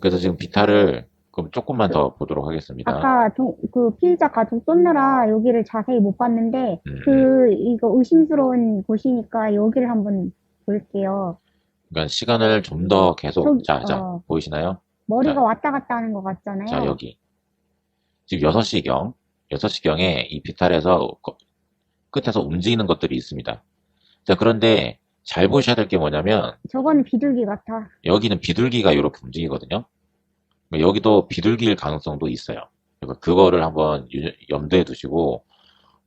그래서 지금 비탈을 그럼 조금만 더 보도록 하겠습니다. 아까 동- 그 피의자 가족 쏟느라 여기를 자세히 못 봤는데 음. 그 이거 의심스러운 곳이니까 여기를 한번 볼게요. 그러니까 시간을 좀 더 계속 저기, 자, 자, 어. 보이시나요? 머리가 자. 왔다 갔다 하는 것 같잖아요. 자, 여기. 지금 6시경, 6시경에 이 비탈에서 거- 끝에서 움직이는 것들이 있습니다. 자, 그런데 잘 보셔야 될 게 뭐냐면 저거는 비둘기 같아. 여기는 비둘기가 이렇게 움직이거든요. 여기도 비둘기일 가능성도 있어요. 그러니까 그거를 한번 유- 염두에 두시고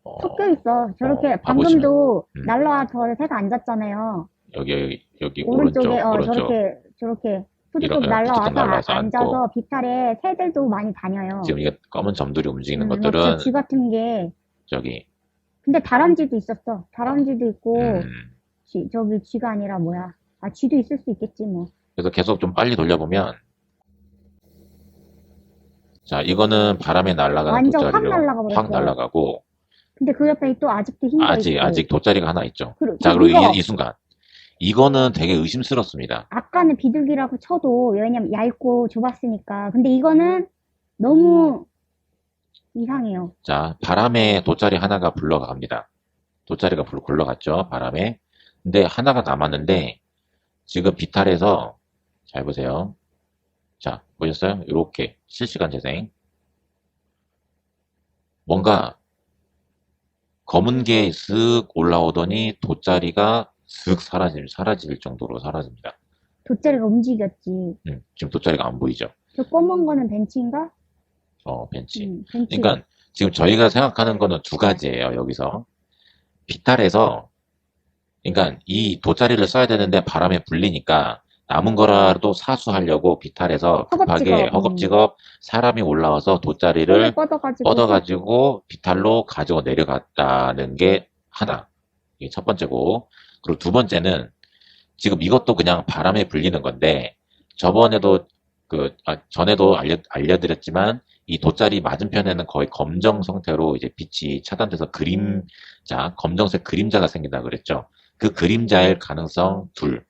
어, 섞여 있어. 저렇게 어, 방금도 음. 날라와서 새가 앉았잖아요. 여기 여기 여기 오른쪽에 오른쪽 어 오른쪽 저렇게 저렇게 이런, 날라와서, 날라와서. 앉아서 비탈에 새들도 많이 다녀요. 지금 이게 검은 점들이 움직이는 음, 것들은 뭐쥐 같은 게 저기 근데 다람쥐도 있었어. 다람쥐도 있고 음, 쥐, 저기 쥐가 아니라 뭐야? 아 쥐도 있을 수 있겠지 뭐. 그래서 계속 좀 빨리 돌려보면 자 이거는 바람에 날아가는 완전 확 돗자리로 날아가 확 버렸어. 날아가고 근데 그 옆에 또 아직도 흰거 아직 있고. 아직 돗자리가 하나 있죠. 그리고 자 그리고 이거 이, 이 순간 이거는 되게 의심스럽습니다. 아까는 비둘기라고 쳐도 왜냐면 얇고 좁았으니까. 근데 이거는 너무 이상해요. 자 바람에 돗자리 하나가 굴러갑니다. 돗자리가 불- 굴러갔죠 바람에. 근데 하나가 남았는데 지금 비탈에서 잘 보세요. 자 보셨어요? 이렇게 실시간 재생. 뭔가 검은 게 쓱 올라오더니 돗자리가 쓱 사라질, 사라질 정도로 사라집니다. 돗자리가 움직였지. 음, 지금 돗자리가 안 보이죠? 저 검은 거는 벤치인가? 어, 벤치. 음, 벤치. 그러니까 지금 저희가 생각하는 거는 두 가지예요, 여기서. 비탈에서, 그러니까 이 돗자리를 써야 되는데 바람에 불리니까 남은 거라도 사수하려고 비탈에서 급하게 허겁지겁, 음. 허겁지겁 사람이 올라와서 돗자리를 뻗어가지고. 뻗어가지고 비탈로 가지고 내려갔다는 게 하나. 이게 첫 번째고. 그리고 두 번째는 지금 이것도 그냥 바람에 불리는 건데 저번에도 그, 아, 전에도 알려, 알려드렸지만 이 돗자리 맞은편에는 거의 검정 상태로 이제 빛이 차단돼서 그림자, 검정색 그림자가 생긴다 그랬죠. 그 그림자일 가능성 둘.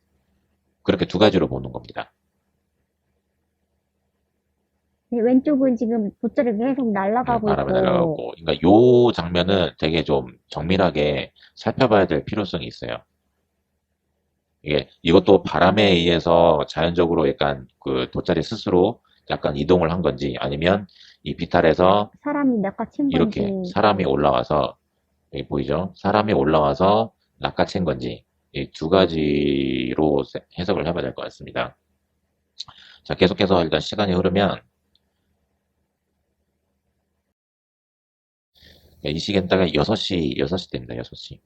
그렇게 두 가지로 보는 겁니다. 왼쪽은 지금 돗자리가 계속 날아가고 바람에 있고. 날아가고. 그러니까 요 장면은 되게 좀 정밀하게 살펴봐야 될 필요성이 있어요. 이게 이것도 바람에 의해서 자연적으로 약간 그 돗자리 스스로 약간 이동을 한 건지 아니면 이 비탈에서 사람이 낚아챈 건지. 이렇게 사람이 올라와서 여기 보이죠? 사람이 올라와서 낚아챈 건지 이 두 가지로 세- 해석을 해봐야 될 것 같습니다. 자, 계속해서 일단 시간이 흐르면 이 시간 따가 6시, 6시 됩니다. 6시.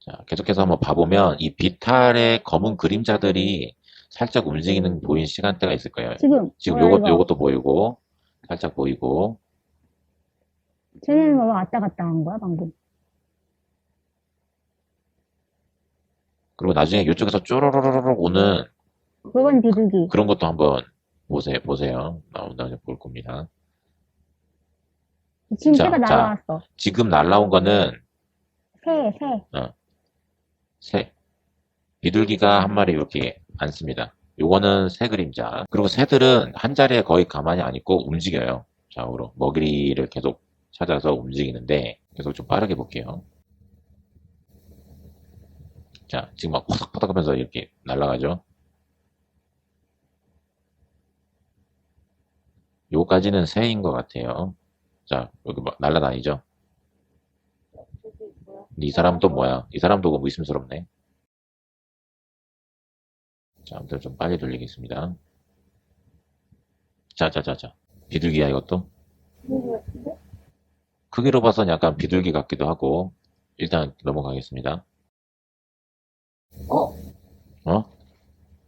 자, 계속해서 한번 봐보면 이 비탈의 검은 그림자들이 살짝 움직이는 보이는 시간대가 있을 거예요. 지금. 지금 요것, 이거. 요것도 보이고, 살짝 보이고, 쟤네는 왜 왔다 갔다 한 거야, 방금? 그리고 나중에 이쪽에서 쪼로로로로 오는 그건 비둘기. 그런 것도 한번 보세요, 보세요. 나온다고 볼 겁니다. 지금 자, 새가 자. 날아왔어. 지금 날라온 거는 새, 새. 새. 비둘기가 한 마리 이렇게 앉습니다. 요거는 새 그림자. 그리고 새들은 한 자리에 거의 가만히 안 있고 움직여요. 좌우로. 먹이를 계속 찾아서 움직이는데, 계속 좀 빠르게 볼게요. 자, 지금 막 퍼덕퍼덕 하면서 이렇게 날아가죠. 요까지는 새인 것 같아요. 자, 여기 막 날아다니죠. 이 사람 또 뭐야? 이 사람도 너무 의심스럽네. 자, 아무튼 좀 빨리 돌리겠습니다. 자, 자, 자, 자. 비둘기야, 이것도? 크기로 봐선 약간 비둘기 같기도 하고, 일단 넘어가겠습니다. 어? 어?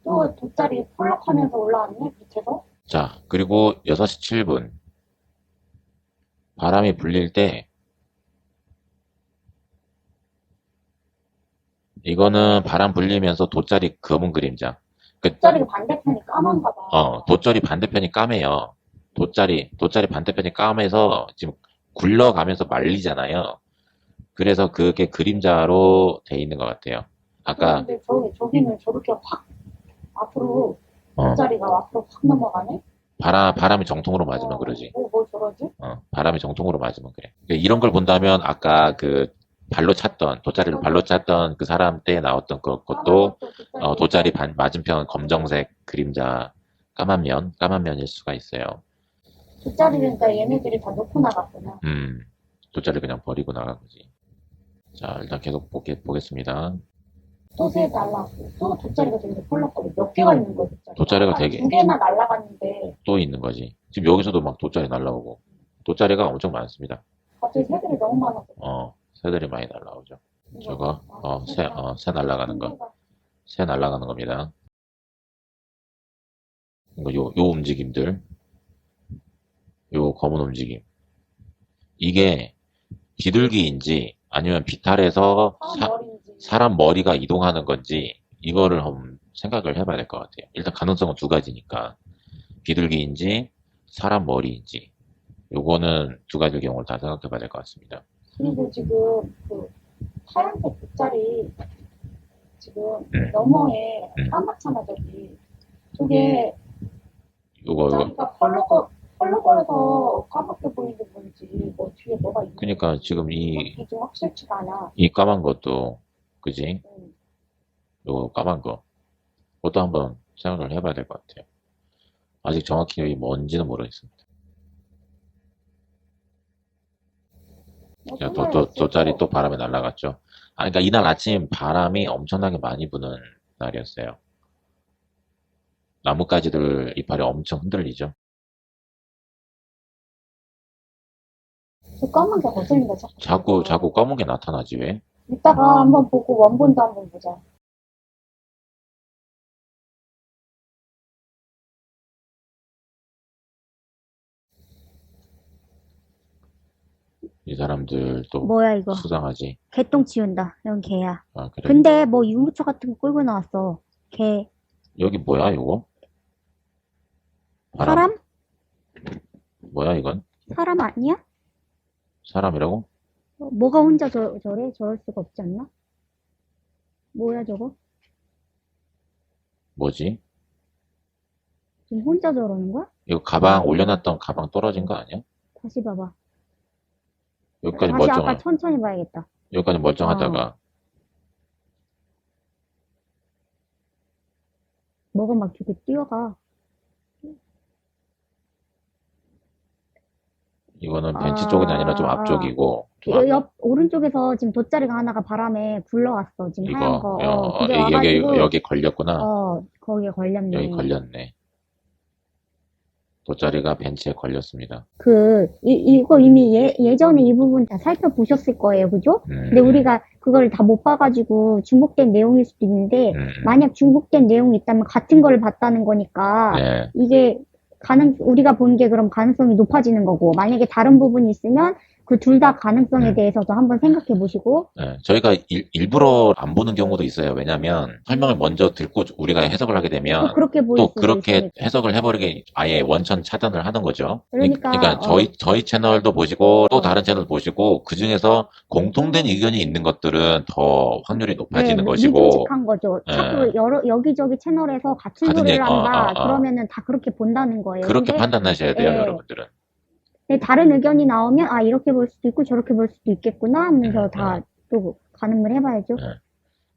또 돗자리 폴락하면서 올라왔네, 밑에서? 자, 그리고 6시 7분. 바람이 불릴 때, 이거는 바람 불리면서 돗자리 검은 그림자. 그, 돗자리가 반대편이 까만가 봐. 어, 돗자리 반대편이 까매요. 돗자리, 돗자리 반대편이 까매서 지금 굴러가면서 말리잖아요. 그래서 그게 그림자로 돼 있는 것 같아요. 아까 근데 저기 저기는 저렇게 확 앞으로 어, 돗자리가 앞으로 확 넘어가네. 바람 바람이 정통으로 맞으면 어, 그러지. 뭐, 뭐 저러지? 어, 바람이 정통으로 맞으면 그래. 그러니까 이런 걸 본다면 아까 그 발로 찼던 돗자리를 발로 찼던 그 사람 때 나왔던 그, 것도 어, 돗자리 반, 맞은편 검정색 그림자 까만 면 까만 면일 수가 있어요. 돗자리니까 얘네들이 다 놓고 나갔구나. 음, 돗자리 그냥 버리고 나간 거지. 자, 일단 계속 보게, 보겠습니다. 또새 날라갔고 또 돗자리가 되게 펄럭거려. 몇 개가 있는 거야 돗자리. 돗자리가 되게- 두 개나 날라갔는데 또 있는 거지. 지금 여기서도 막 돗자리 날라오고. 돗자리가 엄청 많습니다. 갑자기 새들이 너무 많아서. 어, 새들이 많이 날라오죠. 저거, 아, 어, 새, 어, 새 날라가는 거. 새 날아가는 겁니다. 이거 요, 요 움직임들. 요 검은 움직임. 이게 비둘기인지 아니면 비탈에서 사람 사. 사람 머리가 이동하는 건지 이거를 한번 생각을 해봐야 될 것 같아요. 일단 가능성은 두 가지니까. 비둘기인지 사람 머리인지. 요거는 두 가지 경우를 다 생각해 봐야 될 것 같습니다. 그리고 지금 그 파란색 돗자리 지금 음. 너머에 음. 까맣잖아 저기. 저게 요거, 요거. 돗자리가 펄럭거 펄럭거려서 까맣게 보이는 건지 뭐 뒤에 뭐가 있는 그러니까 지금 이, 좀 확실치가 않아. 이 까만 것도, 그지? 음. 요거 까만 거. 그것도 한번 생각을 해봐야 될 것 같아요. 아직 정확히 이게 뭔지는 모르겠습니다. 뭐 자, 도, 도, 돗자리 또 바람에 날아갔죠. 아, 그러니까 이날 아침 바람이 엄청나게 많이 부는 날이었어요. 나뭇가지들 이파리 엄청 흔들리죠. 저 까만 게 거슬린다 자꾸. 자꾸, 자꾸 검은 게 나타나지, 왜? 이따가 한번 보고 원본도 한번 보자. 이 사람들 또 뭐야 이거? 수상하지. 개똥 치운다. 이건 개야. 아, 그래. 근데 뭐 유모차 같은 거 끌고 나왔어. 개. 여기 뭐야, 이거? 바람? 사람? 뭐야, 이건? 사람 아니야? 사람이라고? 어, 뭐가 혼자 저, 저래? 저럴 수가 없지 않나? 뭐야 저거? 뭐지? 지금 혼자 저러는 거야? 이거 가방 올려놨던 가방 떨어진 거 아니야? 다시 봐봐. 여기까지 다시 멀쩡하, 아까 천천히 봐야겠다. 여기까지 멀쩡하다가 뭐가 막 저기 뛰어가. 이거는 벤치 아, 쪽은 아니라 좀 아. 앞쪽이고 좀 여- 앞- 옆 오른쪽에서 지금 돗자리가 하나가 바람에 굴러왔어. 지금 하얀 이거 거. 어, 어, 여기 여기 걸렸구나. 어 거기에 걸렸네. 여기 걸렸네. 돗자리가 벤치에 걸렸습니다. 그 이, 이거 이미 예, 예전에 이 부분 다 살펴보셨을 거예요, 그죠? 음, 근데 우리가 그걸 다 못 봐가지고 중복된 내용일 수도 있는데 음, 만약 중복된 내용이 있다면 같은 걸 봤다는 거니까 네, 이게 가능 우리가 본 게 그럼 가능성이 높아지는 거고 만약에 다른 부분이 있으면 그 둘 다 가능성에 음. 대해서도 한번 생각해 보시고 네. 저희가 일, 부러안 보는 경우도 있어요. 왜냐하면 설명을 먼저 듣고 우리가 해석을 하게 되면 또 그렇게 보일 또 수도 그렇게 있으니까. 해석을 해버리게 아예 원천 차단을 하는 거죠. 그러니까, 그러니까 어. 저희 저희 채널도 보시고 또 다른 채널 보시고 그 중에서 공통된 의견이 있는 것들은 더 확률이 높아지는 네, 것이고 믿음직한 거죠. 예. 자꾸 여러 여기저기 채널에서 같은 같은 소리를 얘기- 어, 한다. 어, 어. 그러면은 다 그렇게 본다는 거예요. 그렇게 근데 판단하셔야 돼요, 예. 여러분들은. 근데 다른 의견이 나오면 아 이렇게 볼 수도 있고 저렇게 볼 수도 있겠구나 하면서 음, 다또 가늠을 해봐야죠. 네.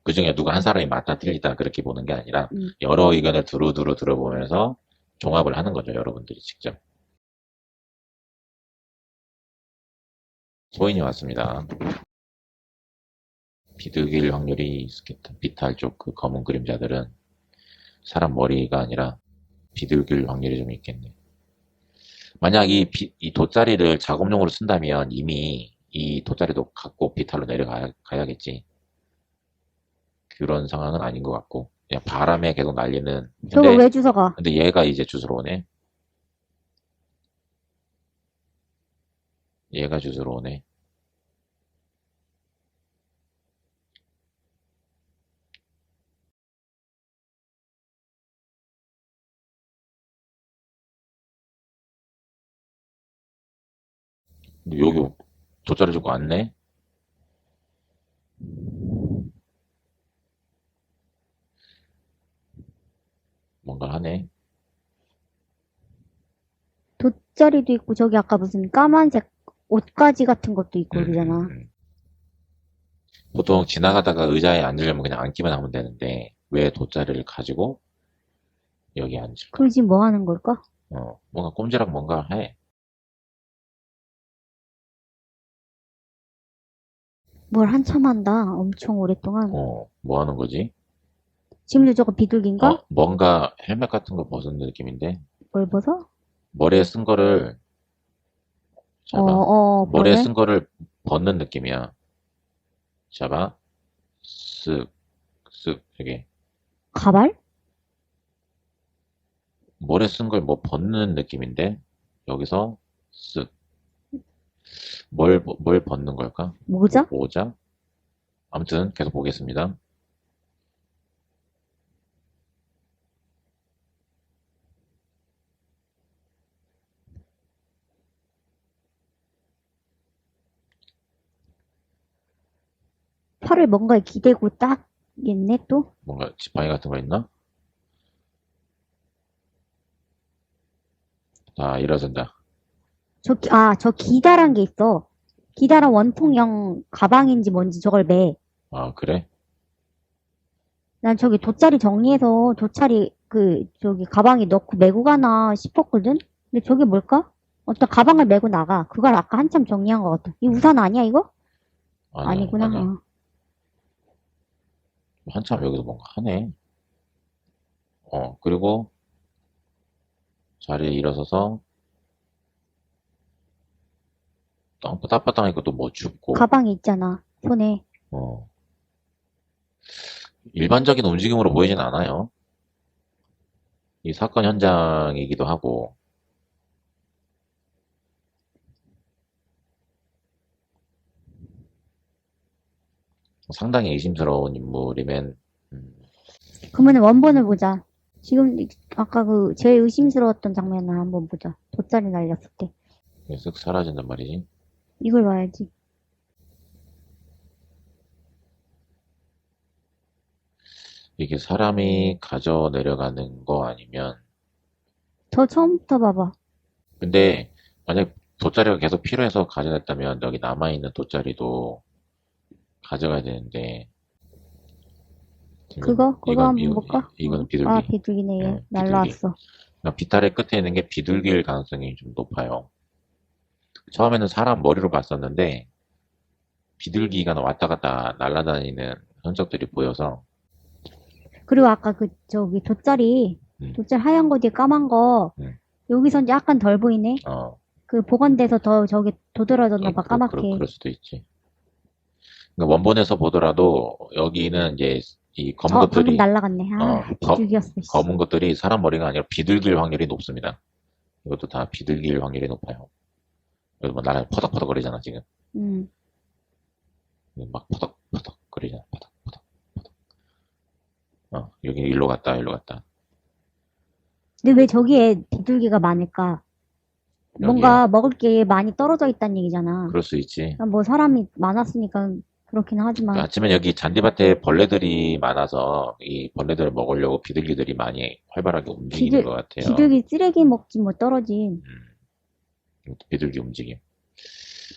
그 중에 누가 한 사람이 맞다 틀리다 그렇게 보는 게 아니라 음. 여러 의견을 두루두루 들어보면서 종합을 하는 거죠, 여러분들이 직접. 소인이 왔습니다. 비둘기일 확률이 있겠다. 비탈 쪽그 검은 그림자들은 사람 머리가 아니라 비둘기일 확률이 좀 있겠네. 만약 이, 비- 이 돗자리를 작업용으로 쓴다면 이미 이 돗자리도 갖고 비탈로 내려가야겠지. 그런 상황은 아닌 것 같고 그냥 바람에 계속 날리는 저거 근데, 왜 주워가? 근데 얘가 이제 주스러 오네 얘가 주스러 오네 근데 여기 돗자리 잡고 왔네? 뭔가 하네. 돗자리도 있고 저기 아까 무슨 까만색 옷가지 같은 것도 있고 음, 그러잖아. 음. 음. 보통 지나가다가 의자에 앉으려면 그냥 앉기만 하면 되는데 왜 돗자리를 가지고 여기 앉을까? 그러지 뭐 하는 걸까? 어, 뭔가 꼼지락 뭔가 해. 뭘 한참 한다. 엄청 오랫동안. 어, 뭐 하는 거지? 지금도 저거 비둘기인가? 어, 뭔가 헬멧 같은 거 벗은 느낌인데 뭘 벗어? 머리에 쓴 거를 어, 잡아. 어, 머리에 그러네. 쓴 거를 벗는 느낌이야. 잡아. 쓱, 쓱, 이게. 가발? 머리에 쓴 걸 뭐 벗는 느낌인데, 여기서 쓱. 뭘, 벗- 뭘 벗는 걸까? 모자? 모자? 아무튼 계속 보겠습니다. 팔을 뭔가에 기대고 딱겠네 또? 뭔가 지팡이 같은 거 있나? 자, 일어선다. 저, 기- 아, 저 기다란 게 있어. 기다란 원통형 가방인지 뭔지 저걸 매. 아, 그래? 난 저기 돗자리 정리해서 돗자리 그 저기 가방에 넣고 메고 가나 싶었거든? 근데 저게 뭘까? 어떤 가방을 메고 나가. 그걸 아까 한참 정리한 것 같아. 이 우산 아니야 이거? 아니야, 아니구나. 아니야. 어. 한참 여기서 뭔가 하네. 어, 그리고 자리에 일어서서 땅바닥바닥하니까 또뭐 줍고, 가방이 있잖아. 손에. 어. 일반적인 움직임으로 보이진 않아요. 이 사건 현장이기도 하고, 상당히 의심스러운 인물이면, 음, 그러면 원본을 보자. 지금 아까 그 제일 의심스러웠던 장면을 한번 보자. 돗자리 날렸을 때. 쓱 사라진단 말이지. 이걸 봐야지. 이게 사람이 가져 내려가는 거 아니면, 저 처음부터 봐봐. 근데 만약 돗자리가 계속 필요해서 가져냈다면 여기 남아있는 돗자리도 가져가야 되는데 그거? 그거 이건- 한번 볼까? 이거는 비둘기 아, 비둘기네. 비둘기. 날라왔어. 그러니까 비탈의 끝에 있는 게 비둘기일 가능성이 좀 높아요 처음에는 사람 머리로 봤었는데 비둘기가 왔다 갔다 날아다니는 흔적들이 보여서 그리고 아까 그 저기 돗자리 음. 돗자리 하얀 거 뒤에 까만 거 음. 여기선 약간 덜 보이네. 어, 그 복원돼서 더 저기 도드라졌나 봐 그- 까맣게. 그, 그럴 수도 있지 그러니까 원본에서 보더라도 여기는 이제 이 검은 어 것들이 날라갔네. 아 어, 검- 비둘기였어. 씨. 검은 것들이 사람 머리가 아니라 비둘기일 확률이 높습니다. 이것도 다 비둘기일 확률이 높아요. 여기 뭐 나랑 퍼덕퍼덕 거리잖아, 지금. 음. 막 퍼덕 퍼덕 거리잖아, 퍼덕 퍼덕, 퍼덕. 어, 여기 일로 갔다, 일로 갔다. 근데 왜 저기에 비둘기가 많을까? 뭔가 먹을 게 많이 떨어져 있다는 얘기잖아. 그럴 수 있지. 뭐 사람이 많았으니까 그렇긴 하지만 아침에 여기 잔디밭에 벌레들이 많아서 이 벌레들을 먹으려고 비둘기들이 많이 활발하게 움직이는 비둘- 것 같아요. 비둘기 쓰레기 먹지 뭐 떨어진 음. 비둘기 움직임.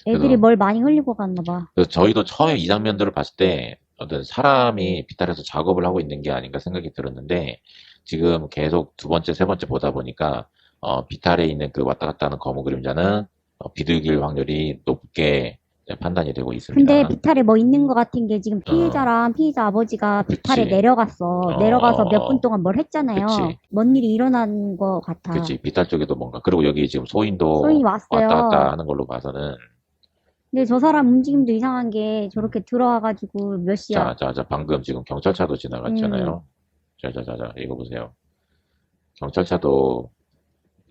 애들이 뭘 많이 흘리고 갔나 봐. 그래서 저희도 처음에 이 장면들을 봤을 때 어떤 사람이 비탈에서 작업을 하고 있는 게 아닌가 생각이 들었는데 지금 계속 두 번째, 세 번째 보다 보니까 어, 비탈에 있는 그 왔다 갔다 하는 검은 그림자는 어, 비둘기일 확률이 높게 판단이 되고 있습니다. 근데 비탈에 뭐 있는 것 같은 게 지금 피해자랑 피해자 아버지가 비탈에. 내려갔어. 어, 내려가서 어, 몇 어. 분 동안 뭘 했잖아요. 그치. 뭔 일이 일어난 것 같아. 그치 비탈 쪽에도 뭔가 그리고 여기 지금 소인도 소인이 왔어요. 왔다 갔다 하는 걸로 봐서는 근데 저 사람 움직임도 이상한 게 저렇게 들어와가지고 몇 시야? 자, 자, 자, 방금 지금 경찰차도 음. 지나갔잖아요. 자, 자, 자, 자, 이거 보세요. 경찰차도,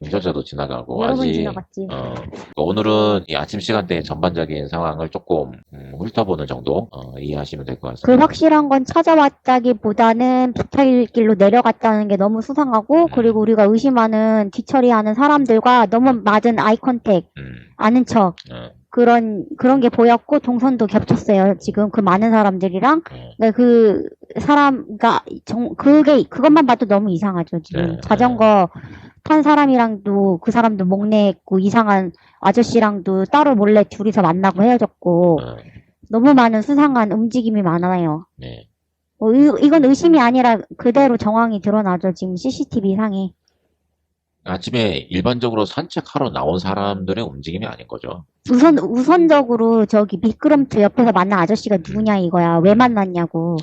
경찰차도 지나가고, 여러 번 아직, 지나갔지. 어, 오늘은 이 아침 시간대의 전반적인 상황을 조금, 음, 훑어보는 정도, 어, 이해하시면 될 것 그 같습니다. 확실한 건 찾아왔다기보다는 비탈길로 내려갔다는 게 너무 수상하고 음. 그리고 우리가 의심하는 뒤처리하는 사람들과 너무 맞은 아이 컨택 음, 아는 척 어, 그런 그런 게 보였고 동선도 겹쳤어요. 지금 그 많은 사람들이랑 네. 네, 그 사람 그러니까 정 그게 그것만 봐도 너무 이상하죠. 지금 네, 자전거 탄 사람이랑도 그 사람도 목내했고 이상한 아저씨랑도 따로 몰래 둘이서 만나고 헤어졌고 어, 너무 많은 수상한 움직임이 많아요. 네. 어, 이, 이건 의심이 아니라 그대로 정황이 드러나죠. 지금 CCTV 상에. 아침에 일반적으로 산책하러 나온 사람들의 움직임이 아닌 거죠. 우선, 우선적으로 저기 미끄럼틀 옆에서 만난 아저씨가 누구냐 이거야. 왜 만났냐고.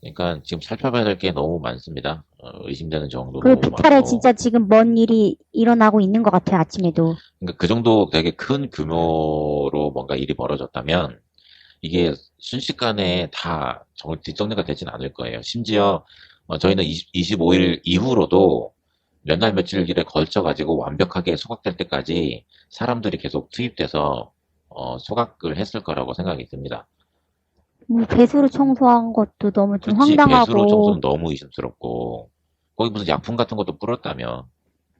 그러니까 지금 살펴봐야 될 게 너무 많습니다. 어, 의심되는 정도 그 너무 비탈에 많고. 진짜 지금 뭔 일이 일어나고 있는 것 같아요. 아침에도. 그러니까 그 정도 되게 큰 규모로 뭔가 일이 벌어졌다면 이게 순식간에 다 정- 뒷정리가 되진 않을 거예요. 심지어 어, 저희는 20, 25일 이후로도 몇 날 며칠에 걸쳐 가지고 완벽하게 소각될 때까지 사람들이 계속 투입돼서 어, 소각을 했을 거라고 생각이 듭니다. 뭐 배수로 청소한 것도 너무 좀 그치, 황당하고 배수로 청소는 너무 의심스럽고 거기 무슨 약품 같은 것도 뿌렸다며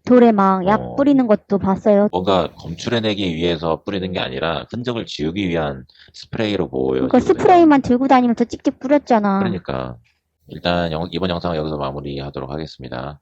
돌에 막 약 어. 뿌리는 것도 봤어요. 뭔가 검출해내기 위해서 뿌리는 게 아니라 흔적을 지우기 위한 스프레이로 보여요. 그러니까 스프레이만 들고 다니면서 찍찍 뿌렸잖아. 그러니까 일단 영- 이번 영상은 여기서 마무리하도록 하겠습니다.